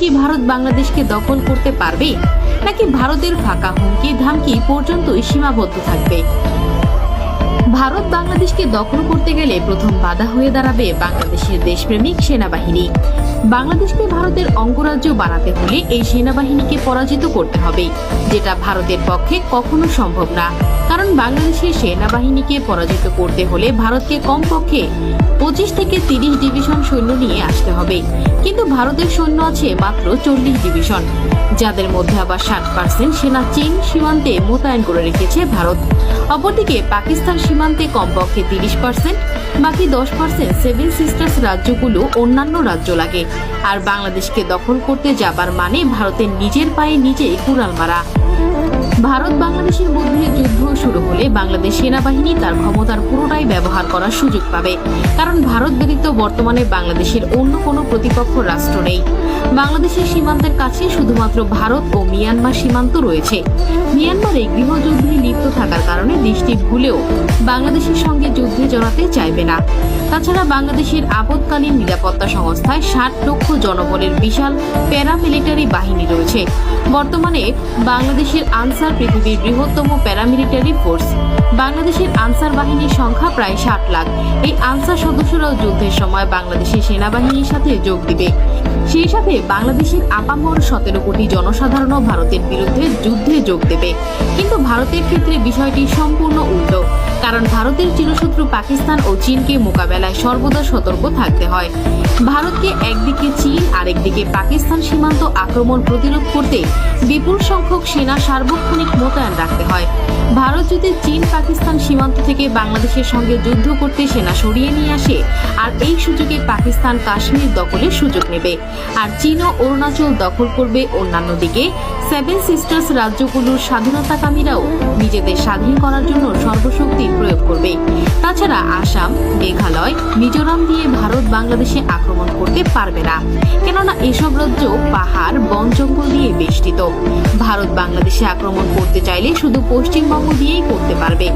কি ভারত বাংলাদেশকে দখল করতে পারবে? নাকি ভারতের ফাঁকা হুমকি ধামকি পর্যন্তই সীমাবদ্ধ থাকবে? ভারত বাংলাদেশকে দখল করতে গেলে প্রথম বাধা হয়ে দাঁড়াবে বাংলাদেশের দেশপ্রেমিক সেনাবাহিনী। বাংলাদেশকে ভারতের অঙ্গরাজ্য বানাতে হলে এই সেনাবাহিনীকে পরাজিত করতে হবে, যেটা ভারতের পক্ষে কখনো সম্ভব না। কারণ বাংলাদেশের সেনাবাহিনীকে পরাজিত করতে হলে ভারতকে কমপক্ষে পঁচিশ থেকে তিরিশ ডিভিশন সৈন্য নিয়ে আসতে হবে। কিন্তু ভারতের সৈন্য আছে মাত্র চল্লিশ ডিভিশন, যাদের মধ্যে আবার ষাট পার্সেন্ট সেনা চীন সীমান্তে মোতায়েন করে রেখেছে ভারত। অপরদিকে পাকিস্তান সীমান্তে কমপক্ষে তিরিশ পার্সেন্ট, বাকি দশ পার্সেন্ট সেভেন সিস্টার্স রাজ্যগুলো অন্যান্য রাজ্য লাগে। আর বাংলাদেশকে দখল করতে যাবার মানে ভারতের নিজের পায়ে নিজেই কুড়াল মারা। ভারত বাংলাদেশের মধ্যে যুদ্ধ শুরু হলে বাংলাদেশ সেনাবাহিনী তার ক্ষমতার পুরোটাই ব্যবহার করার সুযোগ পাবে। কারণ ভারত ব্যতীত বর্তমানে বাংলাদেশের অন্য কোনো প্রতিপক্ষ রাষ্ট্র নেই। বাংলাদেশের সীমান্তের কাছে শুধুমাত্র ভারত ও মিয়ানমার সীমান্ত রয়েছে। মিয়ানমারে গৃহযুদ্ধে লিপ্ত থাকার কারণে দেশটি ভুলেও বাংলাদেশের সঙ্গে যুদ্ধে জড়াতে চাইবে না। তাছাড়া বাংলাদেশের আপৎকালীন নিরাপত্তা সংস্থায় ষাট লক্ষ জনবলের বিশাল প্যারামিলিটারি বাহিনী রয়েছে। বর্তমানে বাংলাদেশের আনসার পৃথিবীর বৃহত্তম প্যারামিলিটারি ফোর্স। বাংলাদেশের আনসার বাহিনীর সংখ্যা প্রায় ষাট লাখ। এই আনসার সদস্যরাও যুদ্ধের সময় বাংলাদেশের সেনাবাহিনীর সাথে যোগ দিবে। সেই সাথে বাংলাদেশের আপামর সতেরো কোটি জনসাধারণও ভারতের বিরুদ্ধে যুদ্ধে যোগ দেবে। কিন্তু ভারতের ক্ষেত্রে বিষয়টি সম্পূর্ণ উল্টো। কারণ ভারতের চিরশত্রু পাকিস্তান ও চীনকে মোকাবেলায় সর্বদা সতর্ক থাকতে হয়। ভারতকে একদিকে চীন, আরেকদিকে পাকিস্তান সীমান্ত আক্রমণ প্রতিরোধ করতে বিপুল সংখ্যক সেনা সার্বক্ষণিক মোতায়েন রাখতে হয়। ভারত যদি চীন, পাকিস্তান সীমান্ত থেকে বাংলাদেশের সঙ্গে যুদ্ধ করতে সেনা সরিয়ে নিয়ে আসে, আর এই সুযোগে পাকিস্তান কাশ্মীর দখলের সুযোগ নেবে। আর চীন ও অরুণাচল দখল করবে অন্যান্য দিকে। সেভেন সিস্টার্স রাজ্যগুলোর স্বাধীনতাকামীরাও নিজেদের স্বাধীন করার জন্য সর্বশক্তি প্রয়োগ করবে। তাছাড়া আসাম, মেঘালয়, মিজোরাম দিয়ে ভারত বাংলাদেশে আক্রমণ করতে পারবে না। কেননা এসব রাজ্য পাহাড়, বন জঙ্গল দিয়ে বেষ্টিত। ভারত বাংলাদেশে আক্রমণ করতে চাইলে শুধু পশ্চিমবঙ্গ দিয়েই করতে পারবে।